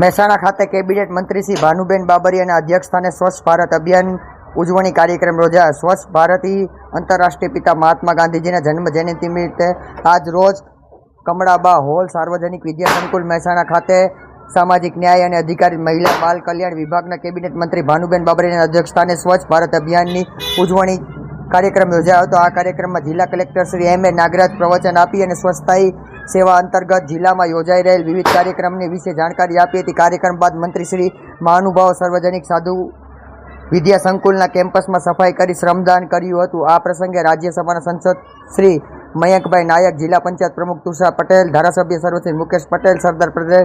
મહેસાણા ખાતે કેબિનેટ મંત્રી શ્રી ભાનુબેન બાબરીયાના અધ્યક્ષસ્થાને સ્વચ્છ ભારત અભિયાન ઉજવણી કાર્યક્રમ યોજાયો. સ્વચ્છ ભારતી આંતરરાષ્ટ્રીય પિતા મહાત્મા ગાંધીજીના જન્મ જયંતિ નિમિત્તે આજ રોજ કમળાબા હોલ સાર્વજનિક વિદ્યા સંકુલ મહેસાણા ખાતે સામાજિક ન્યાય અને અધિકારી મહિલા બાલ કલ્યાણ વિભાગના કેબિનેટ મંત્રી ભાનુબેન બાબરિયાના અધ્યક્ષસ્થાને સ્વચ્છ ભારત અભિયાનની ઉજવણી કાર્યક્રમ યોજાયો હતો. આ કાર્યક્રમમાં જિલ્લા collector Shri M A Nagaraj પ્રવચન આપી અને સ્વસ્થાઈ સેવા અંતર્ગત જિલ્લામાં યોજાઈ રહેલ વિવિધ કાર્યક્રમની વિશે જાણકારી આપી હતી. કાર્યક્રમ બાદ મંત્રી શ્રી મહાનુભાવો સાર્વજનિક સાધુ વિદ્યા સંકુલના કેમ્પસમાં સફાઈ કરી શ્રમદાન કર્યું હતું. આ પ્રસંગે રાજ્યસભાના સંસદ શ્રી મયંકભાઈ નાયક, જિલ્લા પંચાયત પ્રમુખ તુષાર પટેલ, ધારાસભ્ય સર્વશ્રી મુકેશ પટેલ, સરદાર પટેલ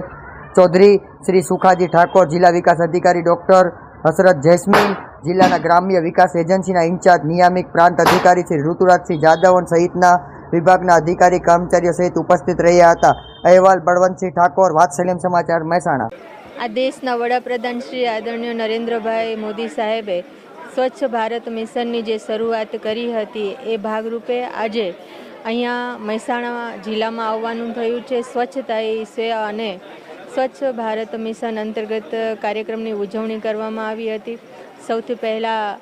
ચૌધરી શ્રી સુખાજી ઠાકોર, જિલ્લા વિકાસ અધિકારી ડૉક્ટર હસરત જૈસ્મીન જિલ્લાના ગ્રામ્ય વિકાસ એજન્સીના ઇન્ચાર્જ નિયામિક પ્રાંત અધિકારી શ્રી ઋતુરાજસિંહ જાદવન સહિતના વિભાગના અધિકારી કર્મચારીઓ સહિત ઉપસ્થિત રહ્યા હતા. અહેવાલ બળવંતસિંહ ઠાકોર વાત્સલ્યમ સમાચાર, મહેસાણા. આ દેશના વડાપ્રધાન શ્રી આદરણીય નરેન્દ્રભાઈ મોદી સાહેબે સ્વચ્છ ભારત મિશનની જે શરૂઆત કરી હતી, એ ભાગરૂપે આજે અહીંયા મહેસાણા જિલ્લામાં આવવાનું થયું છે. સ્વચ્છતા સેવા અને સ્વચ્છ ભારત મિશન અંતર્ગત કાર્યક્રમની ઉજવણી કરવામાં આવી હતી. સૌથી પહેલાં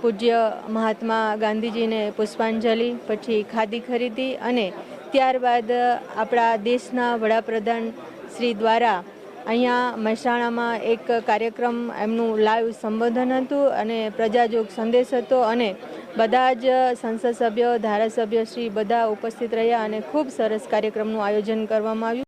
પૂજ્ય મહાત્મા ગાંધીજીને પુષ્પાંજલિ, પછી ખાદી ખરીદી અને ત્યારબાદ આપણા દેશના વડાપ્રધાન શ્રી દ્વારા અહીંયા મહેસાણામાં એક કાર્યક્રમ એમનું લાઈવ સંબોધન હતું અને પ્રજાજોગ સંદેશ હતો અને બધા જ સંસદ સભ્યો, ધારાસભ્ય શ્રી બધા ઉપસ્થિત રહ્યા અને ખૂબ સરસ કાર્યક્રમનું આયોજન કરવામાં આવ્યું.